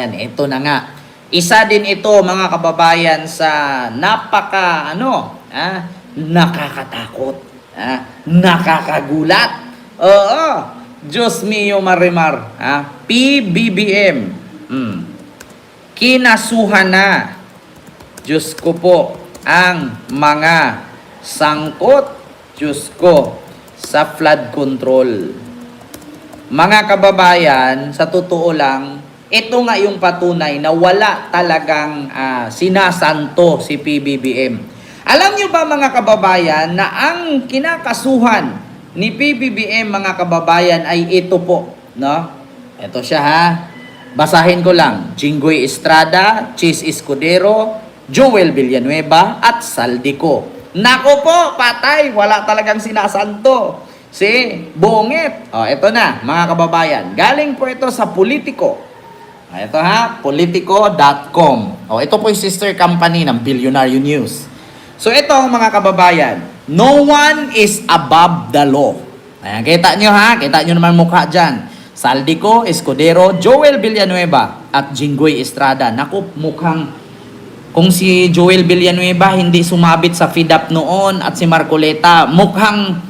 Yan, ito na nga. Isa din ito mga kababayan sa napaka ano, ah, nakakatakot, ah, nakakagulat. Oo. Diyos mio marimar, ah, PBBM. Hmm. Kinasuhan na. Diyos ko po ang mga sangkot, Diyos ko, sa flood control. Mga kababayan, sa totoo lang, ito nga yung patunay na wala talagang ah, sinasanto si PBBM. Alam nyo ba mga kababayan na ang kinakasuhan ni PBBM mga kababayan ay ito po, no? Ito siya ha. Basahin ko lang. Jinggoy Estrada, Chis Escudero, Joel Villanueva at Saldico. Nako po, patay, wala talagang sinasanto. Si Bungit. Oh, ito na, mga kababayan. Galing po ito sa Politico. Ah, Ito ha, politico.com. Oh, ito po yung sister company ng Billionaire News. So ito mga kababayan, no one is above the law. Ayan, kita nyo ha, kita nyo naman mukha dyan. Saldico, Escudero, Joel Villanueva at Jinggoy Estrada. Naku, mukhang kung si Joel Villanueva hindi sumabit sa FIDAP noon at si Marcoleta, mukhang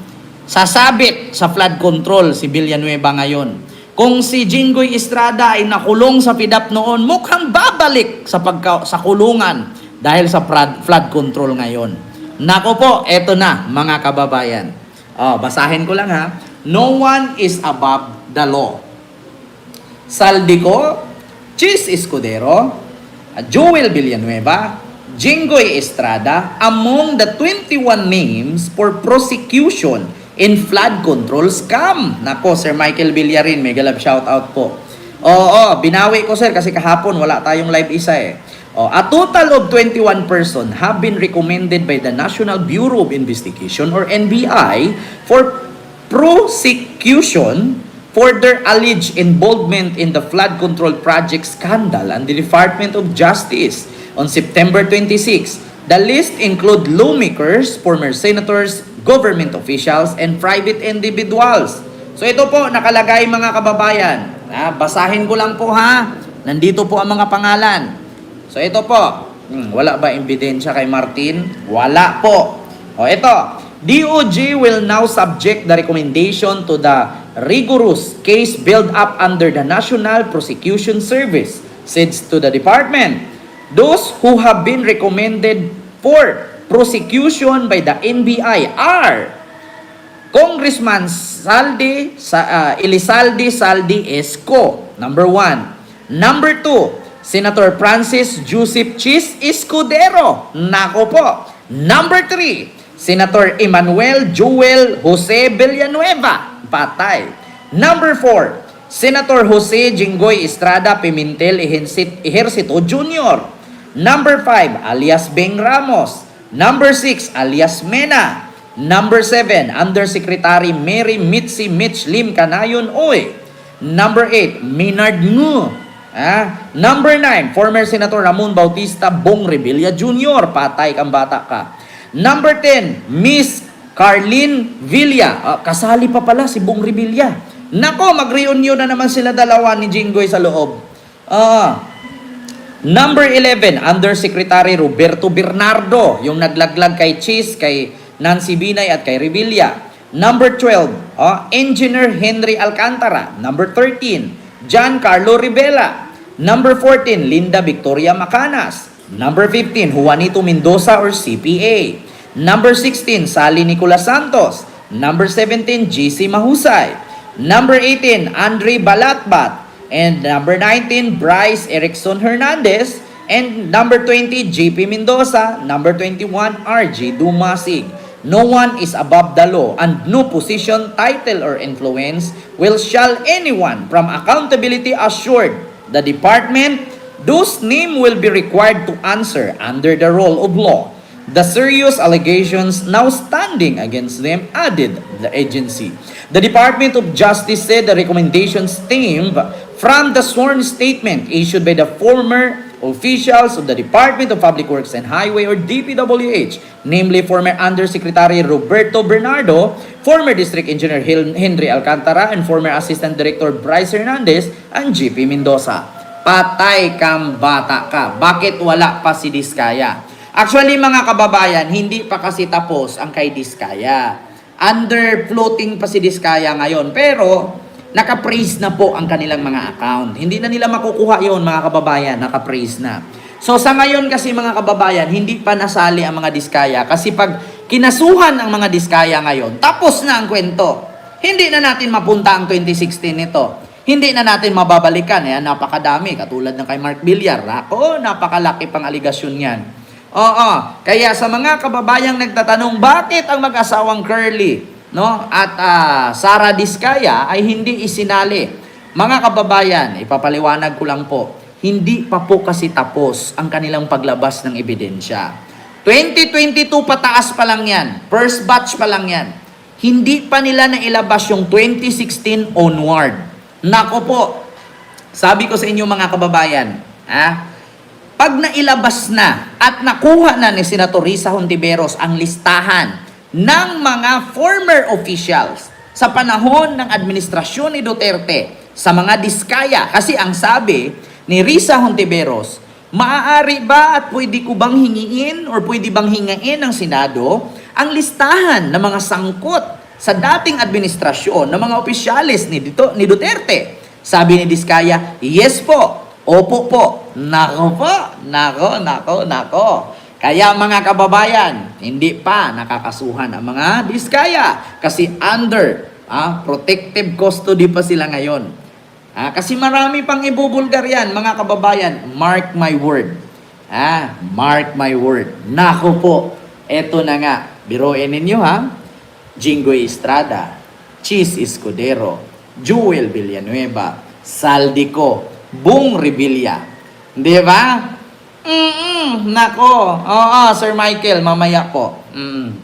sasabit sa flood control si Villanueva ngayon. Kung si Jinggoy Estrada ay nakulong sa FIDAP noon, mukhang babalik sa pagka, sa kulungan dahil sa flood, flood control ngayon. Nako po, eto na mga kababayan. Oh, basahin ko lang ha. No one is above the law. Saldico, Chis Escudero, Joel Villanueva, Jinggoy Estrada among the 21 names for prosecution in flood control scam. Nako, Sir Michael Villarin, mega love shout out po. Oo, binawi ko sir kasi kahapon wala tayong live isa eh. Oh, a total of 21 person have been recommended by the National Bureau of Investigation or NBI for prosecution for their alleged involvement in the flood control project scandal and the Department of Justice on September 26. The list include lawmakers, former senators, government officials, and private individuals. So ito po, nakalagay mga kababayan. Ah, basahin ko lang po ha. Nandito po ang mga pangalan. So ito po, hmm, wala ba ebidensya kay Martin? Wala po. O ito, DOJ will now subject the recommendation to the rigorous case build up under the National Prosecution Service, said to the department. Those who have been recommended for prosecution by the NBI are Congressman Saldi sa uh, Elisaldi Saldi Esco, number one. Number two, Senator Francis Joseph Chis Escudero. Nako po. Number three, Senator Emmanuel Joel Jose Villanueva. Patay. Number four, Senator Jose Jinggoy Estrada Pimentel Ejercit- Ejercito Jr. Number 5, alias Beng Ramos. Number 6, alias Mena. Number 7, Undersecretary Mary Mitzi Mitch Lim Canayon Oy. Number 8, Minard Ngu. Ah, number 9, former Senator Ramon Bautista Bong Revilla Jr. Patay kang bata ka. Number 10, Miss Carlin Villa. Ah, kasali pa pala si Bong Revilla. Nako, mag-reunion na naman sila dalawa ni Jinggoy sa loob. Ah, Number 11, Undersecretary Roberto Bernardo, yung naglaglag kay Cheese, kay Nancy Binay at kay Revilla. Number 12, oh, Engineer Henry Alcantara. Number 13, John Carlo Rivela. Number 14, Linda Victoria Macanas. Number 15, Juanito Mendoza or CPA. Number 16, Sally Nicolas Santos. Number 17, GC Mahusay. Number 18, Andre Balatbat. And number 19, Bryce Erickson Hernandez. And number 20, JP Mendoza. Number 21, RJ Dumasig. No one is above the law, and no position, title, or influence will shall anyone from accountability assured the department whose name will be required to answer under the role of law. The serious allegations now standing against them added the agency. The Department of Justice said the recommendations stemmed from the sworn statement issued by the former officials of the Department of Public Works and Highway or DPWH, namely former Undersecretary Roberto Bernardo, former District Engineer Henry Alcantara, and former Assistant Director Bryce Hernandez and GP Mendoza. Patay kang bata ka. Bakit wala pa si Diskaya? Actually mga kababayan, hindi pa kasi tapos ang kay Diskaya. Under floating pa si Diskaya ngayon. Pero naka-freeze na po ang kanilang mga account. Hindi na nila makukuha yon mga kababayan, naka-freeze na. So sa ngayon kasi mga kababayan, hindi pa nasali ang mga Diskaya kasi pag kinasuhan ang mga Diskaya ngayon, tapos na ang kwento. Hindi na natin mapunta ang 2016 nito. Hindi na natin mababalikan. Ayan, napakadami. Katulad ng kay Mark Villar. Ako, napakalaki pang aligasyon yan. Oo. Kaya sa mga kababayang nagtatanong, bakit ang mag-asawang Curly no, at ah, Sara Diskaya ay hindi isinali? Mga kababayan, ipapaliwanag ko lang po, hindi pa po kasi tapos ang kanilang paglabas ng ebidensya. 2022 pataas pa lang yan. First batch pa lang yan hindi pa nila nailabas yung 2016 onward. Nako po, sabi ko sa inyo mga kababayan, ha? pag nailabas na at nakuha na ni Senator Risa Hontiveros ang listahan ng mga former officials sa panahon ng administrasyon ni Duterte sa mga diskaya, kasi ang sabi ni Risa Hontiveros, maaari ba at pwede ko bang hingiin or pwede bang hingain ng Senado ang listahan ng mga sangkot sa dating administrasyon ng mga opisyalis ni, dito, ni Duterte. Sabi ni Diskaya, yes po, opo po, nako po, nako, nako, nako. Kaya mga kababayan, hindi pa nakakasuhan ang mga Diskaya kasi under ah, protective custody pa sila ngayon. Ah, kasi marami pang ibubulgar yan, mga kababayan. Mark my word. Ah, mark my word. Nako po, eto na nga. Biroin ninyo ha. Jingo Estrada, Cheese Escudero, Jewel Villanueva, Saldico, Bung Revilla. Di ba? Mm nako. Oo, Sir Michael, mamaya po. Mm.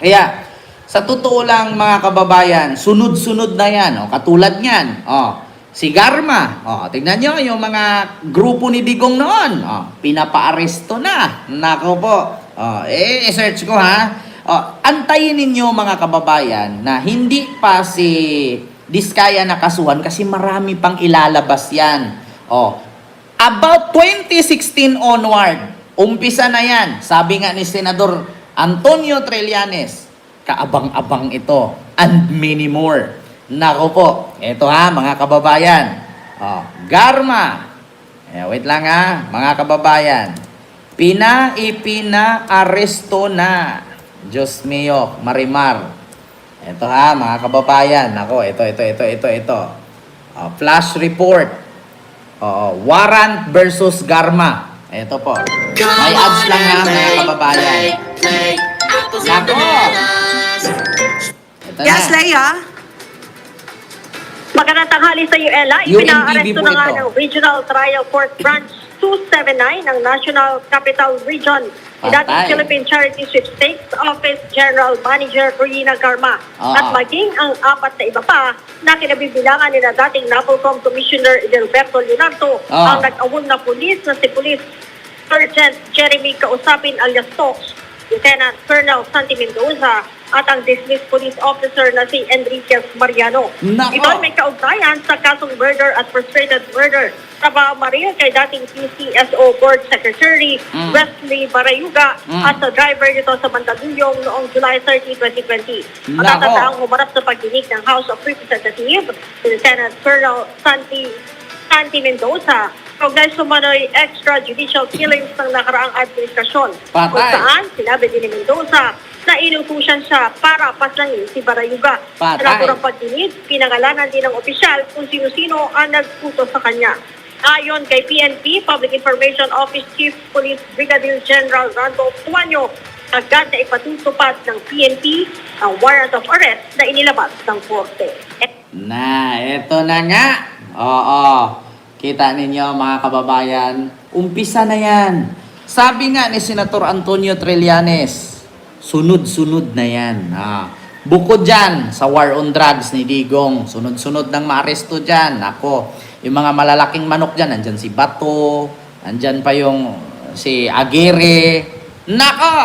Kaya, sa totoo lang mga kababayan, sunod-sunod na yan. O, katulad niyan. O, si Garma. O, tignan nyo yung mga grupo ni Digong noon. O, pinapa-aresto na. Nako po. O, eh, search ko ha. O, antayin ninyo mga kababayan na hindi pa si Diskaya nakasuhan kasi marami pang ilalabas yan. O, about 2016 onward, umpisa na yan. Sabi nga ni Senador Antonio Trillanes, kaabang-abang ito and many more. Nako po, ito ha mga kababayan. O, Garma. Eh, wait lang ha, mga kababayan. Pina ipina aresto na. Diyos mio, Marimar. Ito ha, mga kababayan. Ako, ito, ito, ito, ito, ito. Oh, flash report. Oh, warrant versus Garma. Ito po. May ads lang ha, mga kababayan. Nako. Ito na. Yes, Leia. Magandang tanghali sa iyo, Ella. UNTV Ipinaaresto po na nga ito. ng Regional Trial Court Branch 279 ng National Capital Region. Dating Philippine Charity Sweepstakes Office General Manager Rina Garma Ah. at maging ang apat na iba pa na kinabibilangan ni na dating NAPOLCOM Commissioner Edelberto Leonardo Ah. ang nag-awol na pulis na si Police Sergeant Jeremy Kausapin alias Tox, Lieutenant Colonel Santi Mendoza at ang dismissed police officer na si Enriquez Mariano. Nako. Ito ay may kaugnayan sa kasong murder at frustrated murder sa Maril kay dating PCSO Board Secretary Mm. Wesley Barayuga Mm. at sa driver nito sa Mandaluyong noong July 30, 2020. Nako. Matatataang humarap sa pagdinig ng House of Representatives si Lieutenant Colonel Santi Santi Mendoza kaugnay sumano'y extrajudicial killings ng nakaraang administrasyon. Patay. Kung saan, sinabi din ni Mendoza na inutusan siya para paslangin si Barayuga. Patay. Sa naturang pagdinig, pinangalanan din ng opisyal kung sino-sino ang nagputo sa kanya. Ayon kay PNP, Public Information Office Chief Police Brigadier General Randolph Tuanyo, agad na ipatutupad ng PNP ang warrant of arrest na inilabas ng korte. Na, eto na nga. Oo. Kita ninyo mga kababayan, umpisa na yan. Sabi nga ni Senator Antonio Trillanes, sunod-sunod na yan. Ah. Bukod dyan sa war on drugs ni Digong, sunod-sunod ng maaresto dyan. Ako, yung mga malalaking manok dyan, nandyan si Bato, nandyan pa yung si Aguirre. Nako!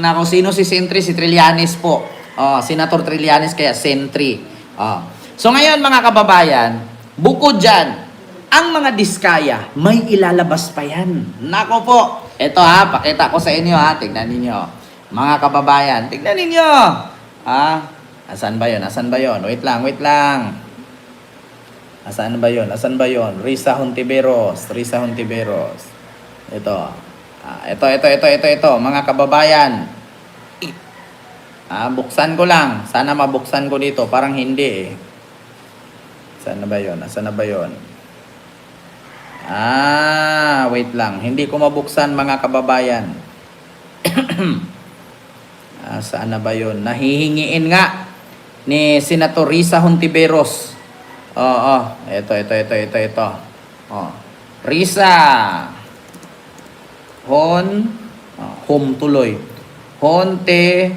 Nako, sino si Sentry? Si Trillanes po. Oh, Senator Trillanes kaya Sentry. Oh. So ngayon mga kababayan, bukod dyan, ang mga diskaya, may ilalabas pa yan. Nako po. Ito ha, pakita ko sa inyo ha. Tignan ninyo. Mga kababayan, tignan ninyo. Ha? Asan ba yun? Asan ba yun? Wait lang, wait lang. Asan ba yun? Asan ba yun? Risa Hontiveros. Risa Hontiveros. Ito. Ah, ito, ito, ito, ito, ito. Mga kababayan. Ah, buksan ko lang. Sana mabuksan ko dito. Parang hindi eh. Saan na ba yun? Asan na ba yun? Ah, wait lang. Hindi ko mabuksan mga kababayan. ah, saan na ba yun? Nahihingiin nga ni Senator Risa Hontiveros. Oo, oh, ito, ito, ito, ito, ito. Oh. Risa. Hon. Oh, home tuloy. Honte.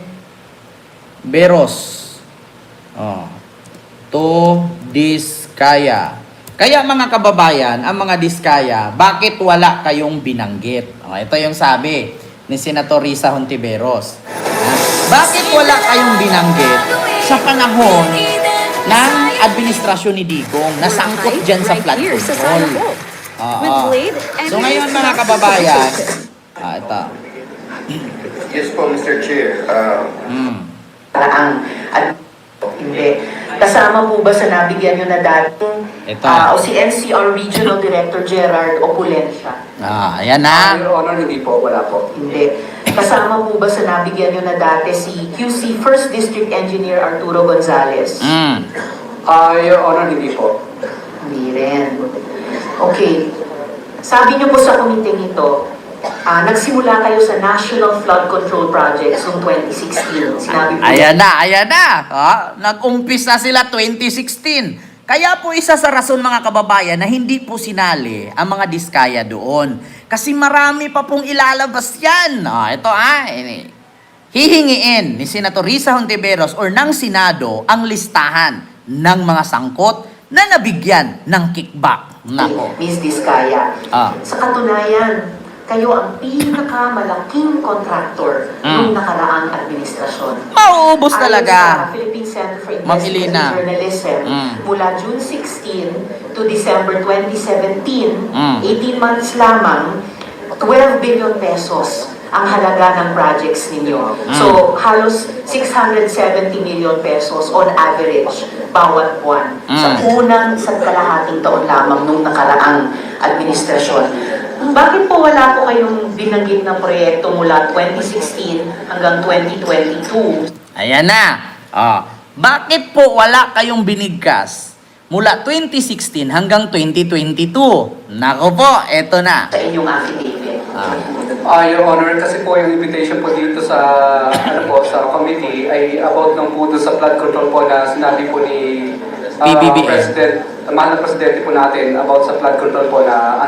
Beros. Oh. To Diskaya. Kaya mga kababayan, ang mga Diskaya, bakit wala kayong binanggit? Oh, ito yung sabi ni Senator Risa Hontiveros. Bakit wala kayong binanggit sa panahon ng administrasyon ni Digong na sangkot dyan sa flood control? Oo. So ngayon mga kababayan, ah, ito. Yes po, Mr. Chair. Uh, Mm. paraang at hindi. Kasama po ba sa nabigyan nyo na dating Ito. ah, o si NCR Regional Director Gerard Opulencia? Ah, ayan na. Your Honor, hindi po. Wala po. Hindi. Kasama po ba sa nabigyan nyo na dati si QC First District Engineer Arturo Gonzales? Mm. Uh, Your Honor, hindi po. Hindi rin. Okay. Sabi niyo po sa komiteng ito, ah, nagsimula kayo sa National Flood Control Project noong 2016. Sinabi po Ayan na, ayan na. Ah, nag-umpisa sila 2016. Kaya po isa sa rason mga kababayan na hindi po sinali ang mga diskaya doon. Kasi marami pa pong ilalabas yan. Ah, ito ah, ini. Hihingiin ni Senator Risa Hontiveros or ng Senado ang listahan ng mga sangkot na nabigyan ng kickback. Nako. Ms. Diskaya. Ah. Sa katunayan, kayo ang pinakamalaking contractor Mm. ng nakaraang administrasyon. Mauubos Ayon talaga. sa Philippine Center for Investment and Journalism, Mm. mula June 16 to December 2017, Mm. 18 months lamang, 12 billion pesos ang halaga ng projects ninyo. Mm. So, halos 670 million pesos on average bawat buwan sa Mm. unang sa kalahating taon lamang nung nakaraang administrasyon. Bakit po wala po kayong binanggit na proyekto mula 2016 hanggang 2022? Ayan na. Ah, bakit po wala kayong binigkas mula 2016 hanggang 2022? Nako po, eto na. sa inyong affidavit? Ah, Ah, Your Honor, kasi po yung invitation po dito sa ano po sa committee ay about ng po sa flood control po na sinabi po ni PBBM. President, mahal na presidente po natin about sa flood control po na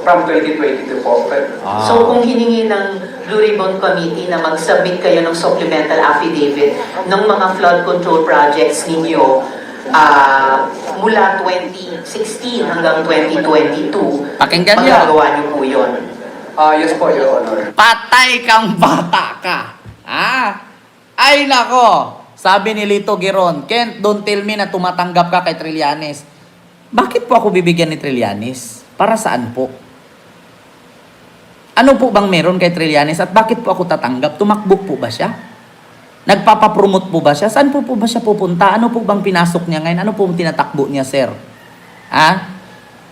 from 2022 po. ah. So kung hiningi ng Blue Ribbon Committee na mag-submit kayo ng supplemental affidavit ng mga flood control projects ninyo ah, mula 2016 hanggang 2022, Pakinggan nyo. magagawa niyo po yun. Ah, yes po, Your Honor. Patay kang bata ka. Ah, ay nako. Sabi ni Lito Giron, Kent, don't tell me na tumatanggap ka kay Trillanes. Bakit po ako bibigyan ni Trillanes? Para saan po? Ano po bang meron kay Trillanes at bakit po ako tatanggap? Tumakbo po ba siya? Nagpapapromote po ba siya? Saan po po ba siya pupunta? Ano po bang pinasok niya ngayon? Ano po ang tinatakbo niya, sir? Ha?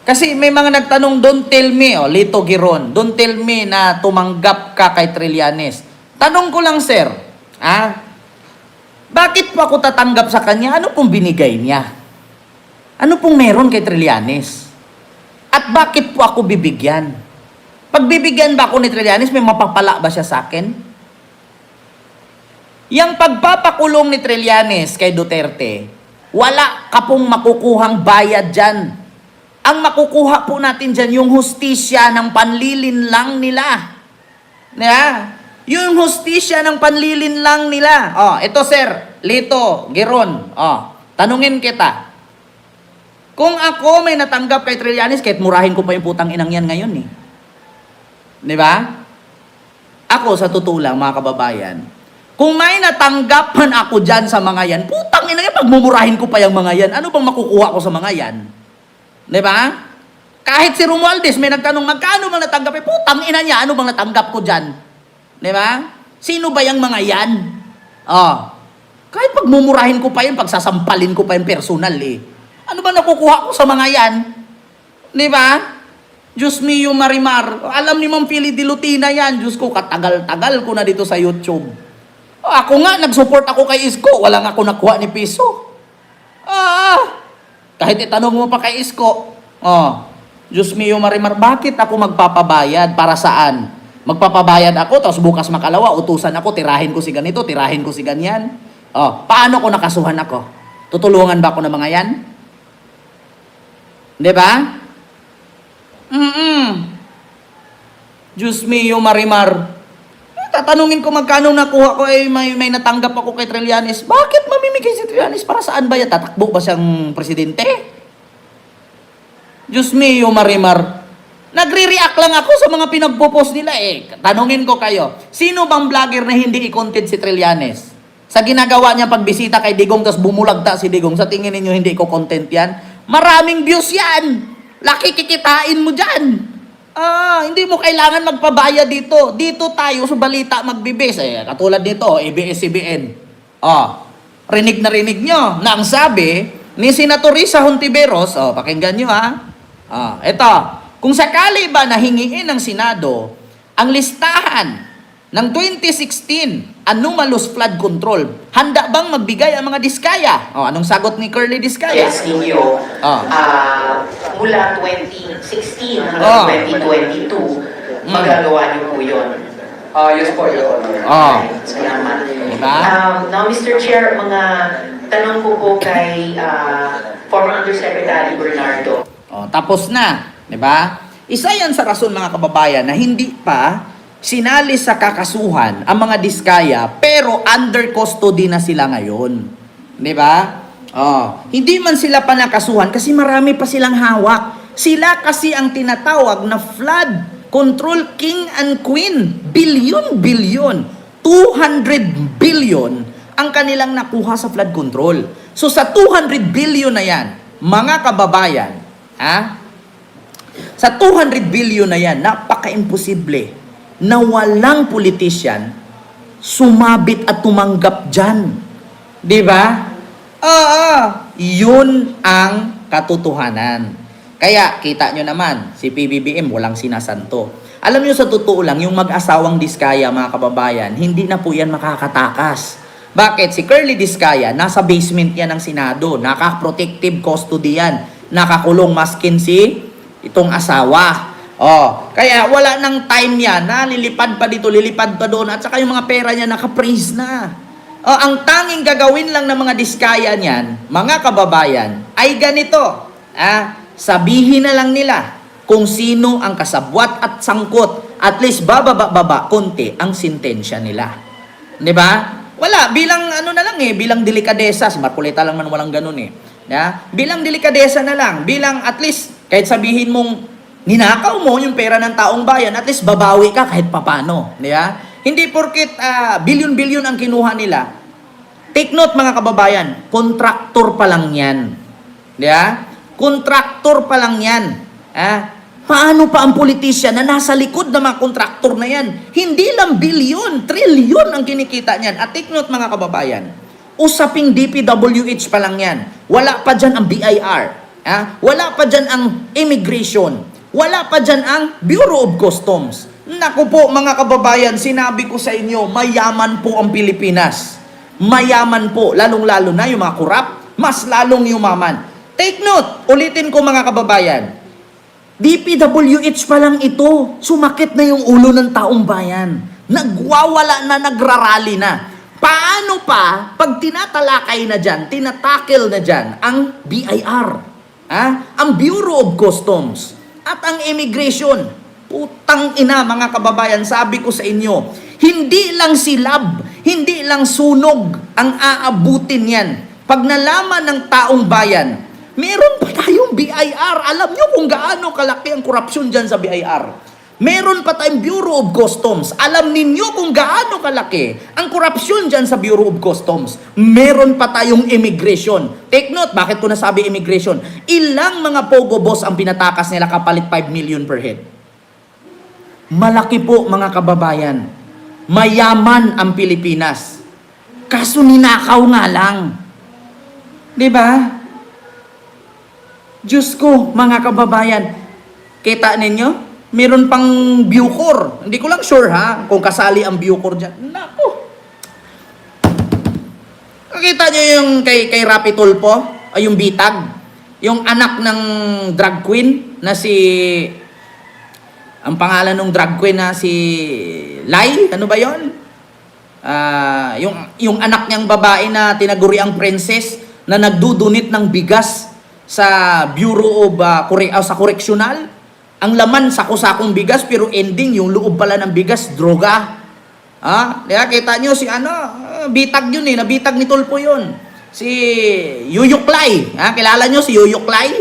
Kasi may mga nagtanong, don't tell me, oh, Lito Giron, don't tell me na tumanggap ka kay Trillanes. Tanong ko lang, sir, ha? Bakit po ako tatanggap sa kanya? Ano pong binigay niya? Ano pong meron kay Trillanes? At bakit po ako bibigyan? Pag bibigyan ba ako ni Trillanes, may mapapala ba siya sa akin? Yang pagpapakulong ni Trillanes kay Duterte, wala ka pong makukuhang bayad dyan. Ang makukuha po natin dyan, yung hustisya ng panlilin lang nila. Yeah. Yung hustisya ng panlilin lang nila. Oh, ito sir, Lito, Geron. Oh, tanungin kita. Kung ako may natanggap kay Trillanes, kahit murahin ko pa yung putang inang yan ngayon eh. Di ba? Ako, sa totoo mga kababayan, kung may natanggapan ako dyan sa mga yan, putang ina yan, pagmumurahin ko pa yung mga yan, ano bang makukuha ko sa mga yan? Di ba? Kahit si Romualdez may nagtanong, magkano bang natanggap? Eh, putang ina niya, ano bang natanggap ko dyan? Di ba? Sino ba yung mga yan? Oh. Kahit pagmumurahin ko pa yun, pagsasampalin ko pa yung personal eh. Ano ba nakukuha ko sa mga yan? Di ba? Diyos mio Marimar. Alam ni Ma'am Philly Dilutina yan. Diyos ko, katagal-tagal ko na dito sa YouTube. Oh, ako nga, nag-support ako kay Isko. Wala nga ako nakuha ni Piso. Ah! Kahit itanong mo pa kay Isko. Oh, Diyos mio Marimar, bakit ako magpapabayad? Para saan? Magpapabayad ako, tapos bukas makalawa, utusan ako, tirahin ko si ganito, tirahin ko si ganyan. Oh, paano ko nakasuhan ako? Tutulungan ba ako ng mga yan? Di ba? Mm-mm. Diyos mio, Marimar. Eh, tatanungin ko magkano nakuha ko, eh, may, may natanggap ako kay Trillanes. Bakit mamimigay si Trillanes? Para saan ba yan? Tatakbo ba siyang presidente? Diyos mio, Marimar. Nagre-react lang ako sa mga pinagpo-post nila eh. Tanungin ko kayo, sino bang vlogger na hindi i-content si Trillanes? Sa ginagawa niya pagbisita kay Digong, tapos bumulagta si Digong, sa tingin ninyo hindi ko content yan? Maraming views yan! Laki kikitain mo dyan! Ah, hindi mo kailangan magpabaya dito. Dito tayo sa balita magbibis. Eh, katulad nito, ABS-CBN. Ah, rinig na rinig nyo na ang sabi ni Senator Risa Hontiveros, oh, pakinggan nyo ha. Ah, eto, kung sakali ba na hingiin ng Senado ang listahan ng 2016 anomalous flood control, handa bang magbigay ang mga diskaya? Oh, anong sagot ni Curly Diskaya? Yes, ninyo. Ah. Ah, mula 2016 Ah. hanggang 2022, magagawa niyo po yun. Ah, yes po, Your Honor. Oh. Salamat. Diba? Um, now, Mr. Chair, mga tanong ko po kay ah, former Undersecretary Bernardo. Oh, tapos na, 'di ba? Isa 'yan sa rason mga kababayan na hindi pa sinali sa kakasuhan ang mga diskaya pero under custody na sila ngayon. 'Di ba? Oh, hindi man sila pa nakasuhan kasi marami pa silang hawak. Sila kasi ang tinatawag na flood control king and queen. Billion, billion. 200 billion ang kanilang nakuha sa flood control. So sa 200 billion na yan, mga kababayan, ha? Sa 200 billion na yan, napaka-imposible na walang politician sumabit at tumanggap dyan. Di ba? Oo, yun ang katotohanan. Kaya, kita nyo naman, si PBBM walang sinasanto. Alam nyo sa totoo lang, yung mag-asawang diskaya, mga kababayan, hindi na po yan makakatakas. Bakit? Si Curly Diskaya, nasa basement yan ng Senado. Naka-protective custody yan. Nakakulong maskin si itong asawa. Oh, kaya wala nang time yan na lilipad pa dito, lilipad pa doon at saka yung mga pera niya naka-freeze na. Oh, ang tanging gagawin lang ng mga diskaya niyan, mga kababayan, ay ganito. Ah, sabihin na lang nila kung sino ang kasabwat at sangkot. At least bababa-baba konti ang sintensya nila. 'Di ba? Wala, bilang ano na lang eh, bilang delikadesa, si lang man walang ganun eh. Ya? Bilang delikadesa na lang, bilang at least kahit sabihin mong ninakaw mo yung pera ng taong bayan, at least babawi ka kahit papano. Di ba? Hindi porkit ah, bilyon-bilyon ang kinuha nila. Take note mga kababayan, kontraktor pa lang yan. Di ba? Kontraktor pa lang yan. Ah, paano pa ang politisyan na nasa likod ng mga kontraktor na yan? Hindi lang bilyon, trilyon ang kinikita niyan. At take note mga kababayan, usaping DPWH pa lang yan. Wala pa dyan ang BIR. Ah, wala pa dyan ang immigration. Wala pa dyan ang Bureau of Customs. Naku po mga kababayan, sinabi ko sa inyo, mayaman po ang Pilipinas. Mayaman po, lalong-lalo na yung mga kurap, mas lalong yumaman. Take note, ulitin ko mga kababayan, DPWH pa lang ito, sumakit na yung ulo ng taong bayan. Nagwawala na, nagrarally na. Paano pa, pag tinatalakay na dyan, tinatakil na dyan, ang BIR, ha? ang Bureau of Customs, at ang Immigration. Putang ina mga kababayan, sabi ko sa inyo, hindi lang silab, hindi lang sunog ang aabutin yan. Pag nalaman ng taong bayan, meron pa tayong BIR. Alam nyo kung gaano kalaki ang korupsyon dyan sa BIR. Meron pa tayong Bureau of Customs. Alam ninyo kung gaano kalaki ang korupsyon dyan sa Bureau of Customs. Meron pa tayong immigration. Take note, bakit ko nasabi immigration? Ilang mga pogo boss ang pinatakas nila kapalit 5 million per head? Malaki po mga kababayan. Mayaman ang Pilipinas. Kaso ninakaw nga lang. ba? Diyos ko, mga kababayan. Kita ninyo? Meron pang Bucor. Hindi ko lang sure ha, kung kasali ang Bucor dyan. Nako. Nakita niyo yung kay, kay Rapi Tulpo? Ay, yung bitag? Yung anak ng drag queen na si... Ang pangalan ng drag queen na si Lai? Ano ba yon? Ah, yung yung anak niyang babae na tinaguri ang princess na nagdudunit ng bigas sa Bureau of ah, Corre- ah, sa correctional. Ang laman sako-sakong bigas pero ending yung loob pala ng bigas droga. Ah, kaya kita nyo si ano, ah, bitag yun eh, nabitag ni Tulpo yun. Si Yuyuklay, ah, kilala nyo si Yuyuklay?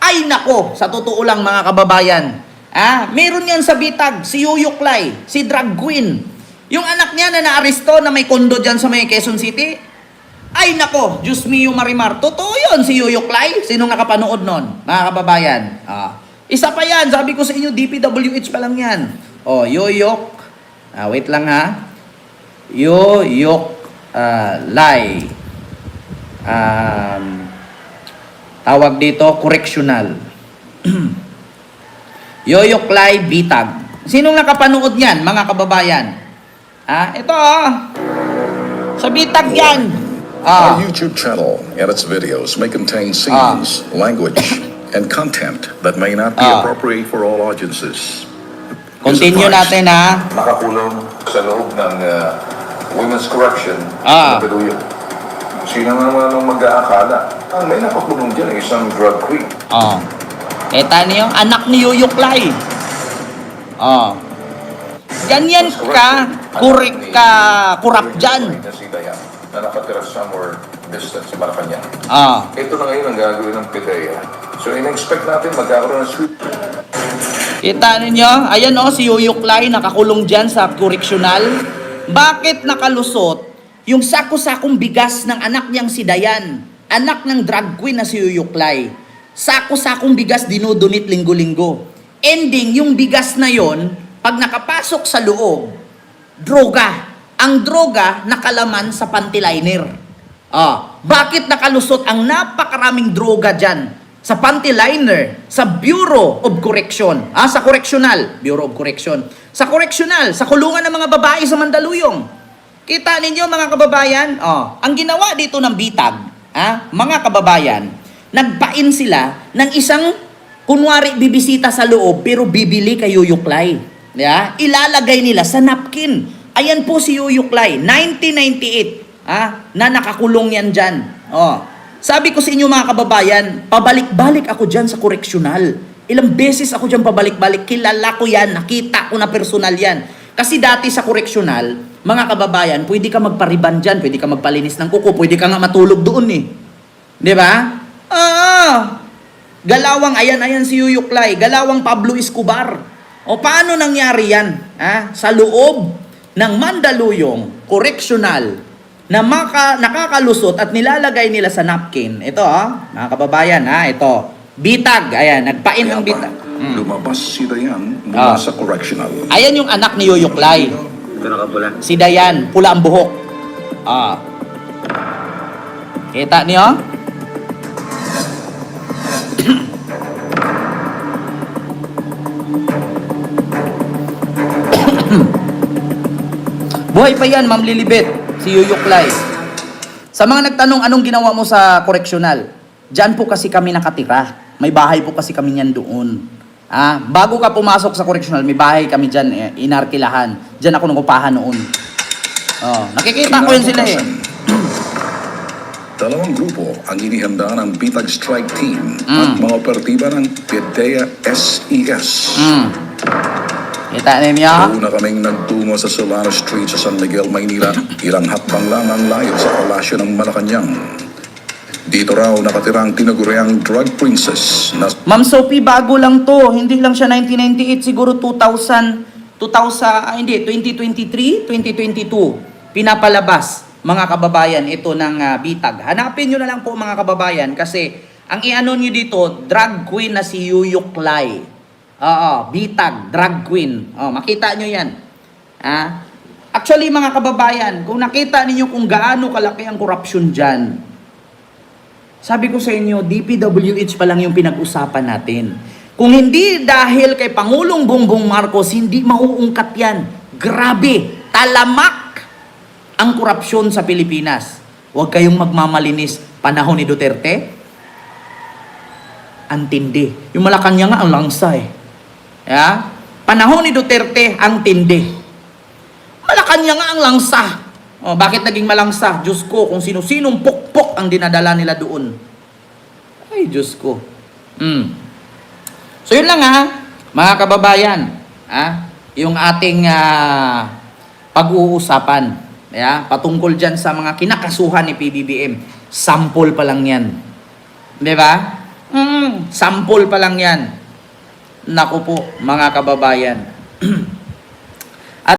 Ay nako, sa totoo lang mga kababayan. Ah, meron yan sa bitag, si Yuyuklay, si drag queen. Yung anak niya na naaresto na may kondo dyan sa may Quezon City. Ay nako, Diyos mio Marimar. Totoo yun si Yuyuklay. Sinong nakapanood nun, mga kababayan? Ah, isa pa yan, sabi ko sa inyo, DPWH pa lang yan. Oh, Yoyok. Ah, wait lang ha. Yoyok ah, Lai. Um, tawag dito, correctional. Yoyok Lai Bitag. Sinong nakapanood niyan, mga kababayan? Ah, ito ah. Sa Bitag yan. Ah. Our YouTube channel and its videos may contain scenes, language, and content that may not be Ah. appropriate for all audiences. Continue natin ha. nakakulong sa loob ng uh, women's correction Ah. sa Beduyo. Sino naman ang mag-aakala? Ang may nakakulong dyan ay isang drug queen. Oh. Eta niyo, anak ni Yoyok Lai. Oh. Ganyan ka, kurik ka, kurap dyan. Na si Dayan, na nakatira somewhere distant sa Malacanang. Ah. Ito na ngayon ang gagawin ng PIDEA. So in-expect natin magkakaroon ng sweet Kita ninyo? Ayan o, si Yoyok Lai nakakulong dyan sa correctional. Bakit nakalusot yung sako-sakong bigas ng anak niyang si Dayan? Anak ng drag queen na si Yoyok Lai. Sako-sakong bigas dinudunit linggo-linggo. Ending, yung bigas na yon, pag nakapasok sa loob, droga. Ang droga nakalaman sa panty liner. Ah, bakit nakalusot ang napakaraming droga dyan? Sa panty liner, sa Bureau of Correction, ah, sa correctional, Bureau of Correction, sa correctional, sa kulungan ng mga babae sa Mandaluyong. Kita ninyo mga kababayan, oh, ang ginawa dito ng bitag, ah, mga kababayan, nagpain sila ng isang kunwari bibisita sa loob pero bibili kay Yuyuklay. Yeah? Ilalagay nila sa napkin. Ayan po si Yuyuklay, 1998, ah, na nakakulong yan dyan. Oh. Sabi ko sa inyo mga kababayan, pabalik-balik ako dyan sa koreksyonal. Ilang beses ako dyan pabalik-balik, kilala ko yan, nakita ko na personal yan. Kasi dati sa koreksyonal, mga kababayan, pwede ka magpariban dyan, pwede ka magpalinis ng kuko, pwede ka nga matulog doon eh. Di ba? Ah! Galawang, ayan, ayan si Yuyuklay. Galawang Pablo Escobar. O paano nangyari yan? Ha? Sa loob ng Mandaluyong, correctional, na maka, nakakalusot at nilalagay nila sa napkin. Ito, ha? mga kababayan, ha? Ito. Bitag. Ayan, nagpain ng bitag. pa, lumabas si Dayan mula Ah. sa correctional. Ayan yung anak ni Yuyuklay. Si Dayan, pula ang buhok. Ah. Kita niyo? Buhay pa yan, Ma'am Lilibet, si Yuyuklay. Sa mga nagtanong anong ginawa mo sa koreksyonal, Diyan po kasi kami nakatira. May bahay po kasi kami niyan doon. Ah, bago ka pumasok sa correctional, may bahay kami diyan eh, inarkilahan. Diyan ako nangupahan noon. Oh, nakikita ko yun sila eh. Dalawang grupo ang inihanda ng Bitag Strike Team Mm. at mga operatiba ng PIDEA SES. Mm. Kita ninyo? Una kaming nagtungo sa Solano Street sa San Miguel, Maynila. Ilang hakbang lang ang layo sa palasyo ng Malacanang. Dito raw nakatira ang tinaguriang drug princess na Ma'am Sophie, bago lang to. Hindi lang siya 1998, siguro 2000, 2000, ah, hindi, 2023, 2022. Pinapalabas, mga kababayan, ito ng ah, bitag. Hanapin nyo na lang po mga kababayan kasi ang iano nyo dito, drag queen na si Yuyuk Lai. Oo, bitag, drag queen. Oh, makita nyo yan. Ah? Actually, mga kababayan, kung nakita ninyo kung gaano kalaki ang korupsyon dyan, sabi ko sa inyo, DPWH pa lang yung pinag-usapan natin. Kung hindi dahil kay Pangulong Bongbong Marcos, hindi mauungkat yan. Grabe, talamak ang korupsyon sa Pilipinas. Huwag kayong magmamalinis. Panahon ni Duterte, ang tindi. Yung Malacanang nga ang langsa eh. Yeah? Panahon ni Duterte, ang tindi. Malacanang nga ang langsa. Oh, bakit naging malangsa? Diyos ko, kung sino-sinong pukpok ang dinadala nila doon. Ay, Diyos ko. Mm. So yun lang ha, mga kababayan. Ha? Yung ating ah, pag-uusapan. Yeah? Patungkol dyan sa mga kinakasuhan ni PBBM. Sample pa lang yan. Di ba? Mm, sample pa lang yan. Naku po, mga kababayan.